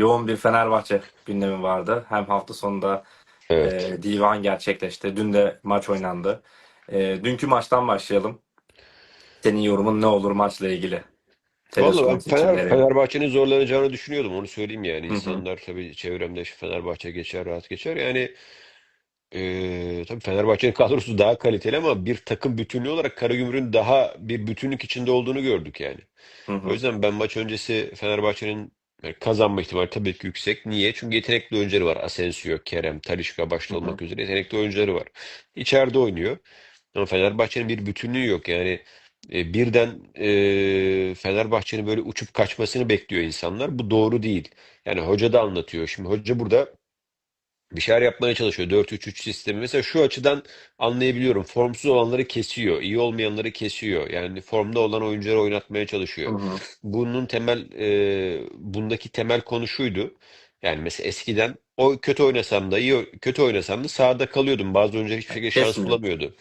yoğun bir Fenerbahçe gündemi vardı. Hem hafta sonunda Evet. e, divan gerçekleşti. Dün de maç oynandı. E, dünkü maçtan başlayalım. Senin yorumun ne olur maçla ilgili? Tedesco'nun Fener. Fenerbahçe'nin zorlanacağını düşünüyordum. Onu söyleyeyim yani. İnsanlar tabii çevremde Fenerbahçe geçer, rahat geçer. Yani eee tabii Fenerbahçe'nin kadrosu daha kaliteli ama bir takım bütünlüğü olarak Karagümrük'ün daha bir bütünlük içinde olduğunu gördük yani. Hı O hı. yüzden ben maç öncesi Fenerbahçe'nin yani kazanma ihtimali tabii ki yüksek. Niye? Çünkü yetenekli oyuncuları var. Asensio, Kerem, Talisca başta Hı hı. olmak üzere yetenekli oyuncuları var. İçeride oynuyor. Ama Fenerbahçe'nin bir bütünlüğü yok. Yani e, birden e, Fenerbahçe'nin böyle uçup kaçmasını bekliyor insanlar. Bu doğru değil. Yani hoca da anlatıyor. Şimdi hoca burada bir şeyler yapmaya çalışıyor. 4-3-3 sistemi. Mesela şu açıdan anlayabiliyorum. Formsuz olanları kesiyor. iyi olmayanları kesiyor. Yani formda olan oyuncuları oynatmaya Hı çalışıyor. hı. Bunun temel e, bundaki temel konu şuydu. Yani mesela eskiden o kötü oynasam da iyi kötü oynasam da sahada kalıyordum. Bazı oyuncular hiçbir şekilde şans Kesmiyor. bulamıyordu.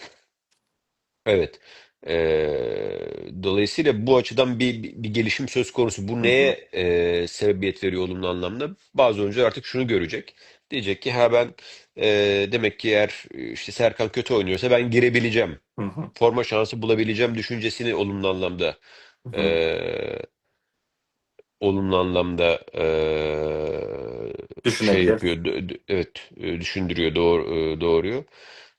Evet. Ee, dolayısıyla bu açıdan bir, bir, bir gelişim söz konusu. Bu neye e, sebebiyet veriyor olumlu anlamda? Bazı oyuncular artık şunu görecek. Diyecek ki ha ben e, demek ki eğer işte Serkan kötü oynuyorsa ben girebileceğim. Hı hı. Forma şansı bulabileceğim düşüncesini olumlu anlamda Hı hı. e, olumlu anlamda e, şey Düşünebilir. yapıyor. d- d- Evet, e, düşündürüyor, doğru, e, doğuruyor.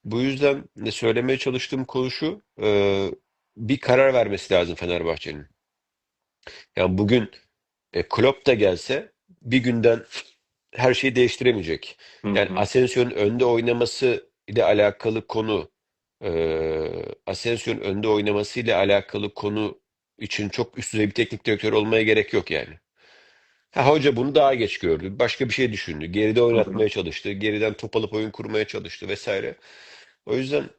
Bu yüzden de söylemeye çalıştığım konu şu, e, bir karar vermesi lazım Fenerbahçe'nin. Yani bugün e, Klopp da gelse bir günden her şeyi değiştiremeyecek. Hı Yani hı. Asensio'nun önde oynaması ile alakalı konu, e, Asensio'nun önde oynaması ile alakalı konu için çok üst düzey bir teknik direktör olmaya gerek yok yani. Ha, hoca bunu daha geç gördü. Başka bir şey düşündü. Geride Hı hı. oynatmaya çalıştı. Geriden top alıp oyun kurmaya çalıştı vesaire. O yüzden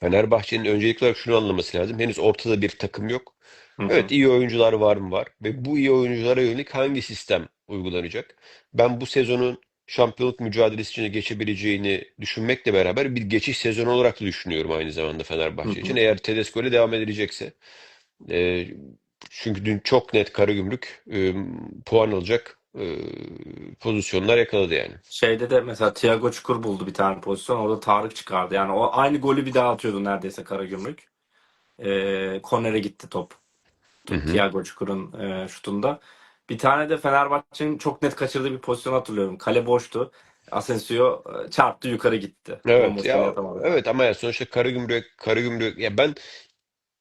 Fenerbahçe'nin öncelikli olarak şunu anlaması lazım. Henüz ortada bir takım yok. Hı hı. Evet iyi oyuncular var mı? Var. Ve bu iyi oyunculara yönelik hangi sistem uygulanacak? Ben bu sezonun şampiyonluk mücadelesi içine geçebileceğini düşünmekle beraber bir geçiş sezonu olarak da düşünüyorum aynı zamanda Hı Fenerbahçe için. hı. Eğer Tedesco ile devam edilecekse. E, çünkü dün çok net Karagümrük e, puan alacak e, pozisyonlar yakaladı yani. Şeyde de mesela Thiago Çukur buldu bir tane pozisyon. Orada Tarık çıkardı. Yani o aynı golü bir daha atıyordu neredeyse Karagümrük. Ee, kornere gitti top. Hı hı. Thiago Çukur'un e, şutunda. Bir tane de Fenerbahçe'nin çok net kaçırdığı bir pozisyon hatırlıyorum. Kale boştu. Asensio e, çarptı yukarı gitti. Evet ya evet ama ya sonuçta Karagümrük Karagümrük ya ben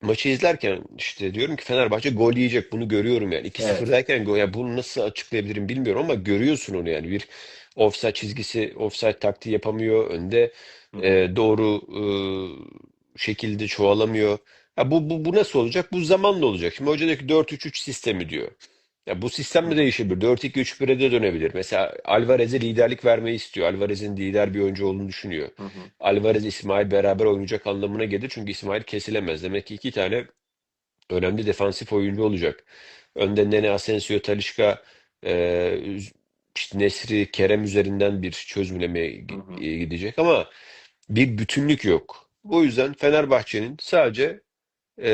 maçı izlerken işte diyorum ki Fenerbahçe gol yiyecek bunu görüyorum yani 2-0 Evet. derken gol ya bunu nasıl açıklayabilirim bilmiyorum ama görüyorsun onu yani bir offside çizgisi offside taktiği yapamıyor önde Hı hı. e, doğru e, şekilde çoğalamıyor. Ya bu, bu bu nasıl olacak? Bu zamanla olacak. Şimdi hoca diyor ki 4-3-3 sistemi diyor. Ya bu sistem de değişebilir. 4-2-3-1'e de dönebilir. Mesela Alvarez'e liderlik vermeyi istiyor. Alvarez'in lider bir oyuncu olduğunu düşünüyor. Hı hı. Alvarez İsmail beraber oynayacak anlamına gelir. Çünkü İsmail kesilemez. Demek ki iki tane önemli defansif oyuncu olacak. Önde Nene Asensio, Talisca, e, işte Nesri, Kerem üzerinden bir gi- gidecek ama bir bütünlük yok. O yüzden Fenerbahçe'nin sadece e,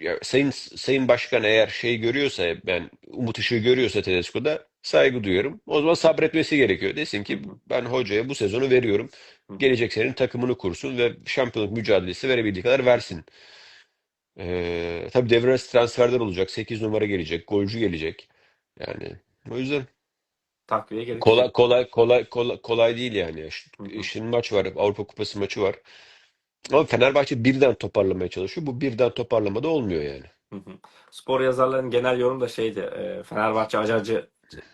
ya Sayın Sayın Başkan eğer şey görüyorsa ben umut ışığı görüyorsa Tedesco'da saygı duyuyorum. O zaman sabretmesi gerekiyor. Desin ki ben hocaya bu sezonu veriyorum. Gelecek senenin takımını kursun ve şampiyonluk mücadelesi verebildiği kadar versin. Ee, tabii devre arası transferler olacak. 8 numara gelecek. Golcü gelecek. Yani o yüzden Takviye kolay gerekecek. kolay kolay kolay, kolay değil yani. Hı hı. Şimdi maç var. Avrupa Kupası maçı var. Ama Fenerbahçe birden toparlamaya çalışıyor. Bu birden toparlamada olmuyor yani. Hı hı. Spor yazarlarının genel yorum da şeydi. e, Fenerbahçe acı acı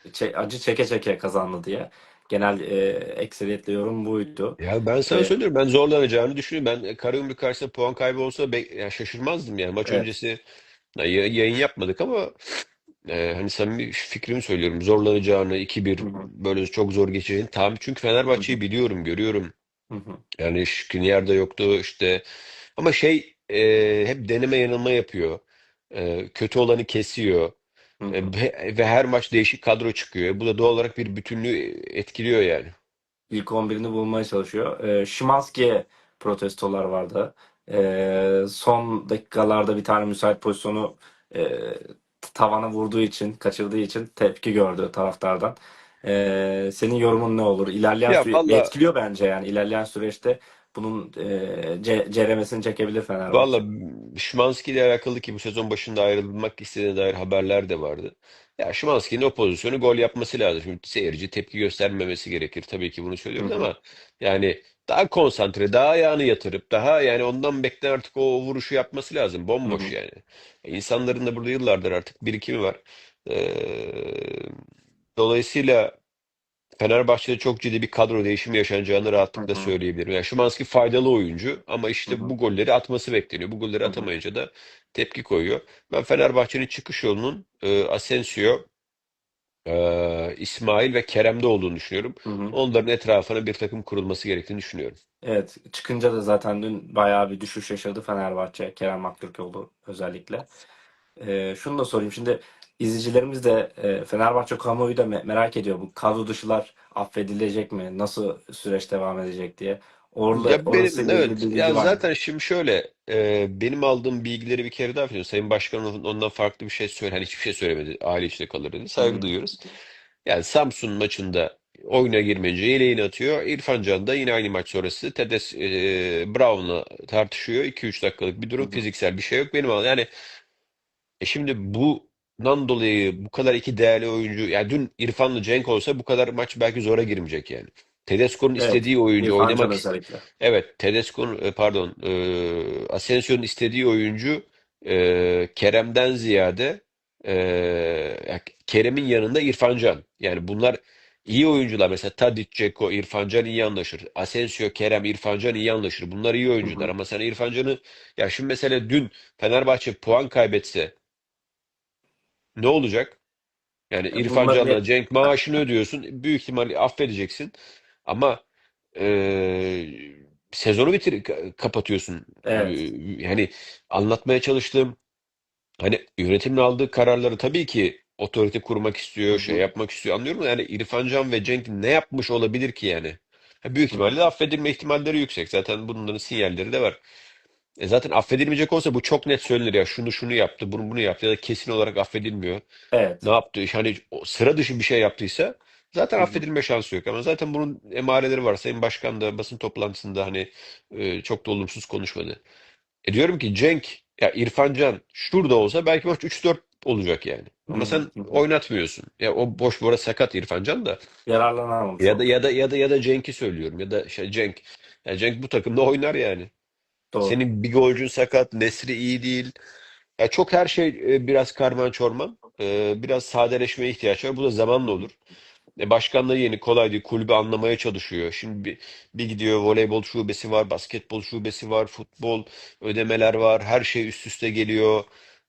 çe- acı çeke çeke kazandı diye. Genel e, ekseriyetle yorum buydu. Ya ben sana E, söylüyorum. Ben zorlanacağını düşünüyorum. Ben Karagümrük karşısında puan kaybı olsa be, ya şaşırmazdım yani. Maç evet. öncesi ya, yayın yapmadık ama e, hani samimi fikrimi söylüyorum. Zorlanacağını 2-1 Hı hı. böyle çok zor geçeceğini tahmin. Çünkü. Fenerbahçe'yi biliyorum, görüyorum. Hı hı. Yani Skriniar da yoktu işte. Ama şey e, hep deneme yanılma yapıyor. E, kötü olanı kesiyor. Hı E, hı. ve, ve her maç değişik kadro çıkıyor. Bu da doğal olarak bir bütünlüğü etkiliyor yani. İlk 11'ini bulmaya çalışıyor. E, Szymański'ye protestolar vardı. E, son dakikalarda bir tane müsait pozisyonu e, tavana vurduğu için, kaçırdığı için tepki gördü taraftardan. Ee, senin yorumun ne olur? İlerleyen Ya süre valla etkiliyor bence yani. İlerleyen süreçte bunun e, ce- ceremesini çekebilir Valla Fenerbahçe. Szymański ile alakalı ki bu sezon başında ayrılmak istediğine dair haberler de vardı. Ya Szymański'nin o pozisyonu gol yapması lazım. Şimdi seyirci tepki göstermemesi gerekir. Tabii ki bunu söylüyoruz hı, ama yani daha konsantre, daha ayağını yatırıp daha yani ondan beklen artık o vuruşu yapması lazım. Bomboş hı, yani. İnsanların da burada yıllardır artık birikimi var. Ee, dolayısıyla Fenerbahçe'de çok ciddi bir kadro değişimi yaşanacağını hı rahatlıkla hı, söyleyebilirim. Yani Szymański faydalı oyuncu ama hı işte hı, bu golleri atması bekleniyor. Bu golleri hı hı, atamayınca da tepki koyuyor. Ben Fenerbahçe'nin çıkış yolunun e, Asensio, e, İsmail ve Kerem'de olduğunu düşünüyorum. hı hı. Onların etrafına bir takım kurulması gerektiğini düşünüyorum. Evet, çıkınca da zaten dün bayağı bir düşüş yaşadı Fenerbahçe, Kerem Aktürkoğlu özellikle. Ee, şunu da sorayım. Şimdi izleyicilerimiz de e, Fenerbahçe kamuoyu da me- merak ediyor. Bu kadro dışılar affedilecek mi? Nasıl süreç devam edecek diye. Orla, Ya benim ilgili evet ya var mı? zaten şimdi şöyle e, benim aldığım bilgileri bir kere daha söyleyeyim. Sayın Başkan ondan farklı bir şey söyle hani hiçbir şey söylemedi. Aile içinde kalır dedi. Saygı hı. duyuyoruz. Yani Samsun maçında oyuna girmeyince yeleğini atıyor. İrfan Can da yine aynı maç sonrası Tedes e, Brown'la tartışıyor. 2-3 dakikalık bir Hı durum. hı. Fiziksel bir şey yok. Benim al- yani e şimdi bundan dolayı bu kadar iki değerli oyuncu yani dün İrfan'la Cenk olsa bu kadar maç belki zora girmeyecek yani. Tedesco'nun Evet. istediği oyuncu İrfan Can oynamak özellikle. Evet, Tedesco'nun e, pardon e, Asensio'nun istediği oyuncu e, Kerem'den ziyade e, Kerem'in yanında İrfan Can. Yani bunlar iyi oyuncular. Mesela Tadic, Dzeko, İrfan Can iyi anlaşır. Asensio, Kerem, İrfan Can iyi anlaşır. Bunlar iyi Hı oyuncular. hı. Ama sen İrfan Can'ı ya şimdi mesela dün Fenerbahçe puan kaybetse ne olacak? Yani E, İrfan Can'la hep Cenk maaşını ödüyorsun. Büyük ihtimalle affedeceksin. Ama e, sezonu bitir ka- kapatıyorsun. E, evet. yani anlatmaya çalıştığım hani yönetimin aldığı kararları tabii ki otorite kurmak Hı istiyor, şey hı. yapmak istiyor. Anlıyorum da yani İrfan Can ve Cenk ne yapmış olabilir ki yani? Ha, büyük Hı hı. ihtimalle de affedilme ihtimalleri yüksek. Zaten bunların sinyalleri de var. E zaten affedilmeyecek olsa bu çok net söylenir ya şunu şunu yaptı, bunu bunu yaptı ya da kesin olarak affedilmiyor. Ne Evet. yaptı? Hani o sıra dışı bir şey yaptıysa zaten Hı hı. affedilme şansı yok. Ama zaten bunun emareleri var. Sayın Başkan da basın toplantısında hani e, çok da olumsuz konuşmadı. E diyorum ki Cenk ya İrfan Can şurada olsa belki maç 3-4 olacak yani. Hı Ama sen Hı hı. oynatmıyorsun. Ya o boş bora sakat İrfan Can da Yararlanamamış ya da oldu. ya da ya da ya da Cenk'i söylüyorum ya da şey Cenk. Ya Cenk bu takımda oynar yani. Doğru. Senin bir golcün sakat, Nesri iyi değil. Ya çok her şey e, biraz karman çorman. E, biraz sadeleşmeye ihtiyaç var. Bu da zamanla olur. E, başkanlığı yeni kolay değil. Kulübü anlamaya çalışıyor. Şimdi bir, bir gidiyor voleybol şubesi var, basketbol şubesi var, futbol ödemeler var. Her şey üst üste geliyor.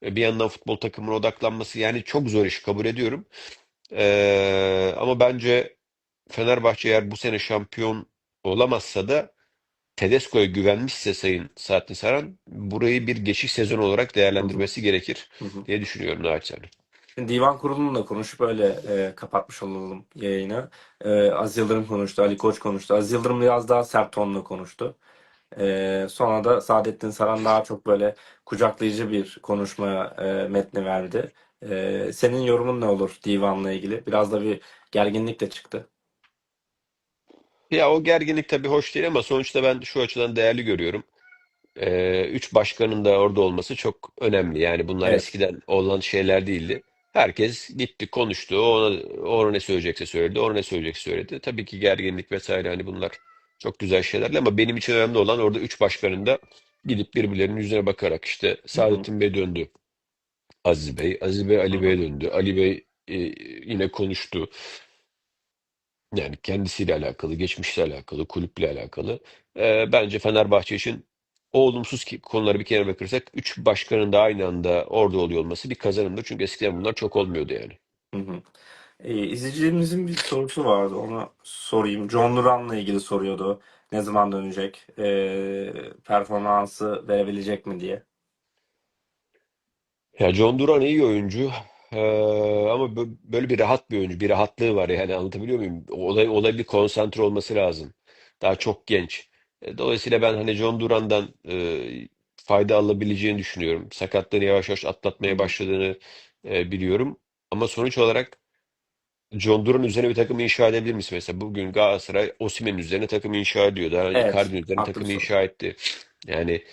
E, bir yandan futbol takımına odaklanması. Yani çok zor iş kabul ediyorum. E, ama bence Fenerbahçe eğer bu sene şampiyon olamazsa da Tedesco'ya güvenmişse Sayın Saadettin Saran burayı bir geçiş sezonu olarak değerlendirmesi gerekir Hı hı. diye düşünüyorum naçizane. Divan kurulunla konuşup öyle e, kapatmış olalım yayını. E, Aziz Yıldırım konuştu, Ali Koç konuştu. Aziz Yıldırım biraz daha sert tonla konuştu. E, sonra da Saadettin Saran daha çok böyle kucaklayıcı bir konuşma e, metni verdi. E, senin yorumun ne olur divanla ilgili? Biraz da bir gerginlik de çıktı. Ya o gerginlik tabii hoş değil ama sonuçta ben şu açıdan değerli görüyorum. Ee, üç başkanın da orada olması çok önemli. Yani bunlar Evet. eskiden olan şeyler değildi. Herkes gitti konuştu. Ona, ona ne söyleyecekse söyledi. Ona ne söyleyecekse söyledi. Tabii ki gerginlik vesaire hani bunlar çok güzel şeylerle ama benim için önemli olan orada üç başkanın da gidip birbirlerinin yüzüne bakarak işte Hı hı. Saadettin Bey döndü. Aziz Bey. Aziz Bey Hı Ali hı. Bey'e döndü. Ali Bey e, yine konuştu. Yani kendisiyle alakalı, geçmişle alakalı, kulüple alakalı. Ee, bence Fenerbahçe için o olumsuz ki- konuları bir kenara bırakırsak üç başkanın da aynı anda orada oluyor olması bir kazanımdır. Çünkü eskiden bunlar çok olmuyordu yani. Hı hı. E, izleyicilerimizin bir sorusu vardı. Onu sorayım. John Duran'la ilgili soruyordu. Ne zaman dönecek? E, performansı verebilecek mi diye. Ya John Duran iyi oyuncu. Ee, ama bö- böyle bir rahat bir oyuncu. Bir rahatlığı var yani anlatabiliyor muyum? Olay, olay bir konsantre olması lazım. Daha çok genç. E, Dolayısıyla ben hani John Duran'dan e, fayda alabileceğini düşünüyorum. Sakatlığını yavaş yavaş atlatmaya başladığını e, biliyorum. Ama sonuç olarak John Duran üzerine bir takım inşa edebilir misin? Mesela bugün Galatasaray Osimhen'in üzerine takım inşa ediyor. Daha Evet, Icardi'nin üzerine haklı takım soru. inşa etti. Yani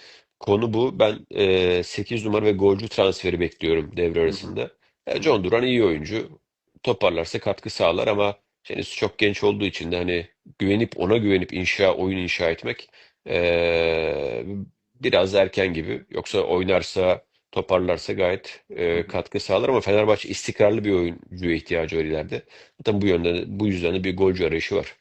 konu bu. Ben e, 8 numara ve golcü transferi bekliyorum devre Hı hı. arasında. E, John Duran iyi oyuncu. Toparlarsa katkı sağlar ama henüz çok genç olduğu için de hani güvenip ona güvenip inşa oyun inşa etmek e, biraz erken gibi. Yoksa oynarsa toparlarsa gayet e, katkı sağlar ama Fenerbahçe istikrarlı bir oyuncuya ihtiyacı var ileride. Zaten bu yönden bu yüzden de bir golcü arayışı var.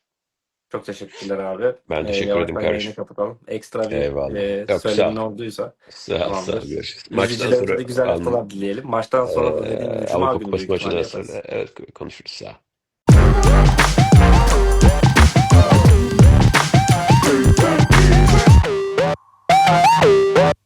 Çok teşekkürler abi. Ben Ee, teşekkür ederim yavaştan yayını kardeşim. kapatalım. Ekstra bir Eyvallah. e, Yok söylemin sağ ol. olduysa Sağ ol, sağ ol. tamamdır. Görüşürüz. Maçtan İzleyicilerimize sonra de güzel an, haftalar dileyelim. Maçtan sonra da dediğim gibi eee Cuma Avrupa günü Kupası büyük ihtimalle maçından sonra evet konuşuruz. Sağ ol.